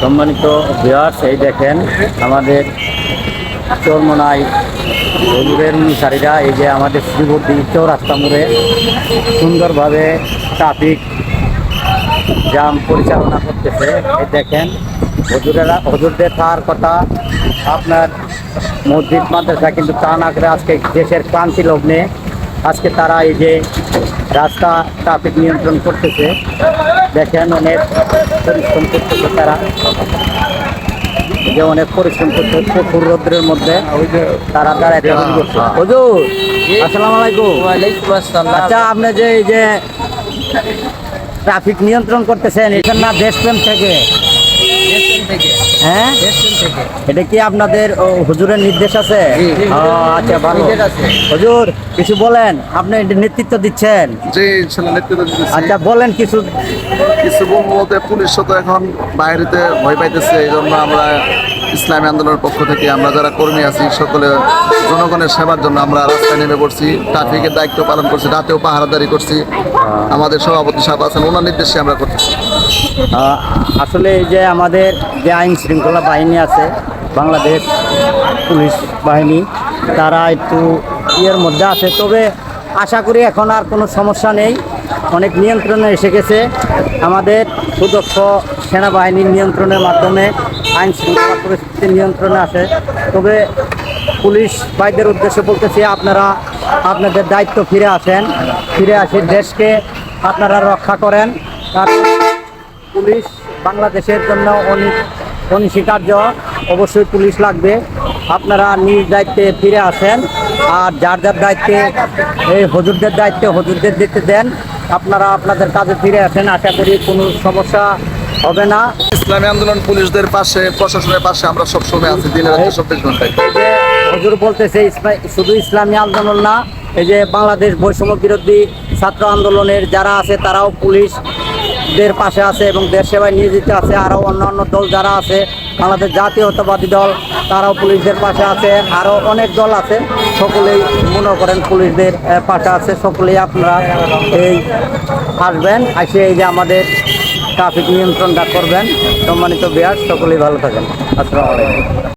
সম্মানিত বিহার এই দেখেন আমাদের চরমনাই হজুরের অনুসারীরা, এই যে আমাদের শ্রীবর্তী চৌরাস্তা মোড়ে সুন্দরভাবে ট্রাফিক জাম পরিচালনা করতেছে। এই দেখেন, হজুরেরা হজুরদের তার কথা আপনার মসজিদ মাদ্রাসা কিন্তু তা না করে আজকে দেশের ক্রান্তি লগ্নে আজকে তারা এই যে রাস্তা ট্রাফিক নিয়ন্ত্রণ করতেছে দেখেন অনেক পরিশ্রম করতেছে তারা। যে অনেক পরিশ্রম করতে প্রচুর রোদ্রের মধ্যে তারা দাঁড়ায় হজুর আসসালামু আলাইকুম। আচ্ছা আপনি যে এই যে ট্রাফিক নিয়ন্ত্রণ করতেছেন এখান না দেশপ্রেম থেকে থেকে। হ্যাঁ? থেকে। এটা কি আপনাদের হুজুরের নির্দেশ আছে? জি, জি। আচ্ছা ভালো। হুজুর কিছু বলেন আপনি এটা নেতৃত্ব দিচ্ছেন? যে ইনশাল্লাহ নেতৃত্ব আচ্ছা বলেন কিছু। কিছু বলতে পুলিশ তো এখন বাইরেতে ভয় পাইতেছে এই জন্য আমরা ইসলামী আন্দোলনের পক্ষ থেকে আমরা যারা কর্মী আছি সকলে জনগণের সেবার জন্য আমরা রাস্তায় নেমে পড়ছি ট্রাফিকের দায়িত্ব পালন করছি রাতেও পাহারাদারি করছি। আমাদের সভাপতি সাহেব আছেন ওনার নির্দেশে আমরা করতেছি আহ, আসলে এই যে আমাদের যে আইন শৃঙ্খলা বাহিনী আছে বাংলাদেশ পুলিশ বাহিনী তারা একটু ইয়ের মধ্যে আছে তবে আশা করি এখন আর কোনো সমস্যা নেই। অনেক নিয়ন্ত্রণে এসে গেছে। আমাদের সুদক্ষ সেনাবাহিনীর নিয়ন্ত্রণের মাধ্যমে আইন শৃঙ্খলা পরিস্থিতি নিয়ন্ত্রণে আসে। তবে পুলিশ ভাইদের উদ্দেশ্যে বলতেছি, আপনারা আপনাদের দায়িত্ব ফিরে আসেন। ফিরে আসে দেশকে আপনারা রক্ষা করেন। কারণ পুলিশ বাংলাদেশের জন্য অনেক অনস্বীকার্য। অবশ্যই পুলিশ লাগবে। আপনারা নিজ দায়িত্বে ফিরে আসেন। আর যার যার দায়িত্বে, এই হজুরদের দায়িত্বে হজুরদের দিতে দেন, আপনারা আপনাদের কাজে ফিরে আসেন। আশা করি কোনো সমস্যা হবে না। ইসলামী আন্দোলন পুলিশদের পাশে প্রশাসনের পাশে আমরা সবসময় আছি দিনের রাত্রে চব্বিশ ঘন্টায়। হজুর বলতেছে শুধু ইসলামী আন্দোলন না এই যে বাংলাদেশ বৈষম্য বিরোধী ছাত্র আন্দোলনের যারা আছে তারাও পুলিশদের পাশে আছে এবং দেশ সেবায় নিয়োজিত আছে আরও অন্যান্য দল যারা আছে বাংলাদেশ জাতীয়তাবাদী দল তারাও পুলিশদের পাশে আছে আরও অনেক দল আছে সকলেই মনে করেন পুলিশদের পাশে আছে সকলেই আপনারা এই আসবেন আসে এই যে আমাদের ট্রাফিক নিয়ন্ত্রণটা করবেন। সম্মানিত বিহার সকলেই ভালো থাকেন। আসসালামু আলাইকুম।